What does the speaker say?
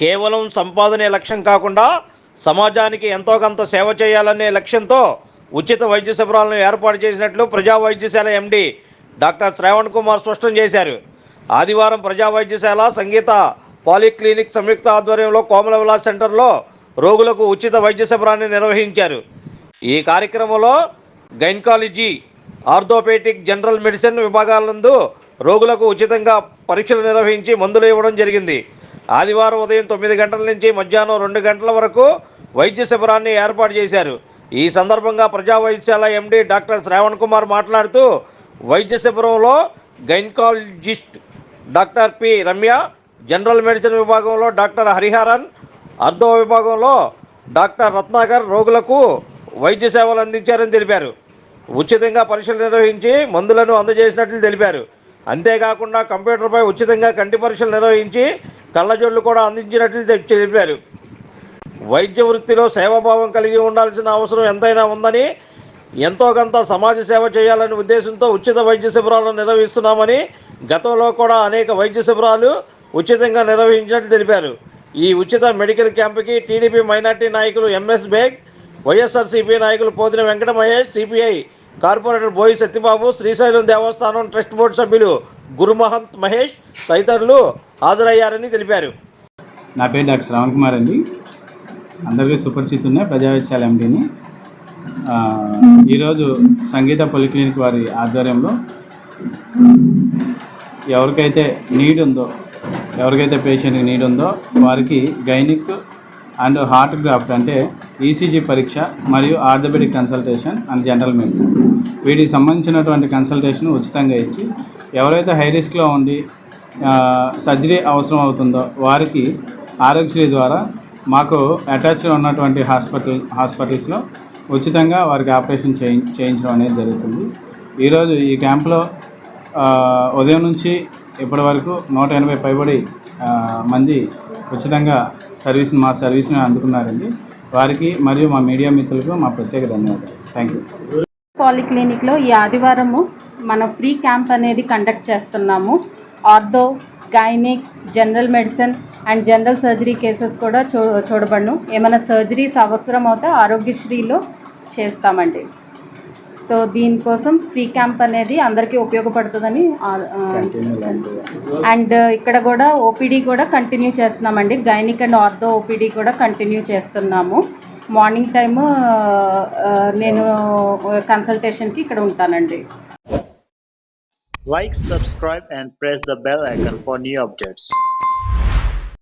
కేవలం సంపాదనే లక్ష్యం కాకుండా సమాజానికి ఎంతో కొంత సేవ చేయాలనే లక్ష్యంతో ఉచిత వైద్య శిబిరాలను ఏర్పాటు చేసినట్లు ప్రజా వైద్యశాల ఎండి డాక్టర్ శ్రావణ్ కుమార్ స్పష్టం చేశారు. ఆదివారం ప్రజా వైద్యశాల సంగీత పాలిక్లినిక్ సంయుక్త ఆధ్వర్యంలో కోమల విలాస్ సెంటర్లో రోగులకు ఉచిత వైద్య శిబిరాన్ని నిర్వహించారు. ఈ కార్యక్రమంలో గైనకాలజీ ఆర్థోపేటిక్ జనరల్ మెడిసిన్ విభాగాలందు రోగులకు ఉచితంగా పరీక్షలు నిర్వహించి మందులు ఇవ్వడం జరిగింది. ఆదివారం ఉదయం తొమ్మిది గంటల నుంచి మధ్యాహ్నం రెండు గంటల వరకు వైద్య శిబిరాన్ని ఏర్పాటు చేశారు. ఈ సందర్భంగా ప్రజా వైద్యశాల ఎండి డాక్టర్ శ్రావణ్ కుమార్ మాట్లాడుతూ వైద్య శిబిరంలో gynaecologist doctor P Ramya general medicine విభాగంలో డాక్టర్ హరిహరన్ అర్ధో విభాగంలో డాక్టర్ రత్నాకర్ రోగులకు వైద్య సేవలు అందించారని తెలిపారు. ఉచితంగా పరీక్షలు నిర్వహించి మందులను అందజేసినట్లు తెలిపారు. అంతేకాకుండా కంప్యూటర్పై ఉచితంగా కంటి పరీక్షలు నిర్వహించి కళ్ళజోళ్ళు కూడా అందించినట్లు తె- తెలిపారు. వైద్య వృత్తిలో సేవాభావం కలిగి ఉండాల్సిన అవసరం ఎంతైనా ఉందని ఎంతో కొంత సమాజ సేవ చేయాలనే ఉద్దేశంతో ఉచిత వైద్య శిబిరాలను నిర్వహిస్తున్నామని గతంలో కూడా అనేక వైద్య శిబిరాలు ఉచితంగా నిర్వహించినట్లు తెలిపారు. ఈ ఉచిత మెడికల్ క్యాంపుకి టీడీపీ మైనార్టీ నాయకులు ఎంఎస్ బేగ్ వైఎస్ఆర్సీపీ నాయకులు పోతిన వెంకట మహేష్ సిపిఐ కార్పొరేటర్ బోయి సత్యబాబు శ్రీశైలం దేవస్థానం ట్రస్ట్ బోర్డు సభ్యులు గురుమహంత్ మహేష్ తదితరులు హాజరయ్యారని తెలిపారు. నా పేరు డాక్టర్ శ్రవణ్ కుమార్ అండి. అందరికీ సుపరిచితున్న ప్రజావేత్సాల ఎండీని. ఆ, ఈరోజు సంగీత పొలిక్లినిక్ వారి ఆధ్వర్యంలో ఎవరికైతే నీడ్ ఉందో ఎవరికైతే పేషెంట్కి నీడ్ ఉందో వారికి గైనిక్ అండ్ హార్ట్ గ్రాఫ్ట్ అంటే ఈసీజీ పరీక్ష మరియు orthopaedic consultation and general medicine. వీటికి సంబంధించినటువంటి కన్సల్టేషన్ ఉచితంగా ఇచ్చి ఎవరైతే హై రిస్క్లో ఉండి సర్జరీ అవసరం అవుతుందో వారికి ఆరోగ్యశ్రీ ద్వారా మాకు అటాచ్డ్ ఉన్నటువంటి హాస్పిటల్ హాస్పిటల్స్లో ఉచితంగా వారికి ఆపరేషన్ చేయి చేయించడం అనేది జరుగుతుంది. ఈరోజు ఈ క్యాంప్లో ఉదయం నుంచి ఇప్పటి వరకు నూట ఎనభై పైబడి మంది ఉచితంగా సర్వీస్ మా సర్వీస్ని అందుకున్నారండి. వారికి మరియు మా మీడియా మిత్రులకు మా ప్రత్యేక ధన్యవాదాలు. థ్యాంక్ యూ పాలిక్లినిక్లో ఈ ఆదివారము మనం ఫ్రీ క్యాంప్ అనేది కండక్ట్ చేస్తున్నాము. Ortho gynaec general medicine and general surgery cases కూడా చూ చూడబడను. ఏమైనా సర్జరీస్ అవసరం అవుతే ఆరోగ్యశ్రీలో చేస్తామండి. సో దీనికోసం ఫ్రీ క్యాంప్ అనేది అందరికీ ఉపయోగపడుతుందని అండ్ ఇక్కడ కూడా ఓపీడీ కూడా కంటిన్యూ చేస్తున్నామండి. గైనిక్ అండ్ ఆర్థో ఓపీడీ కూడా కంటిన్యూ చేస్తున్నాము. మార్నింగ్ టైము నేను కన్సల్టేషన్కి ఇక్కడ ఉంటానండి. Like, subscribe, and press the bell icon for new updates.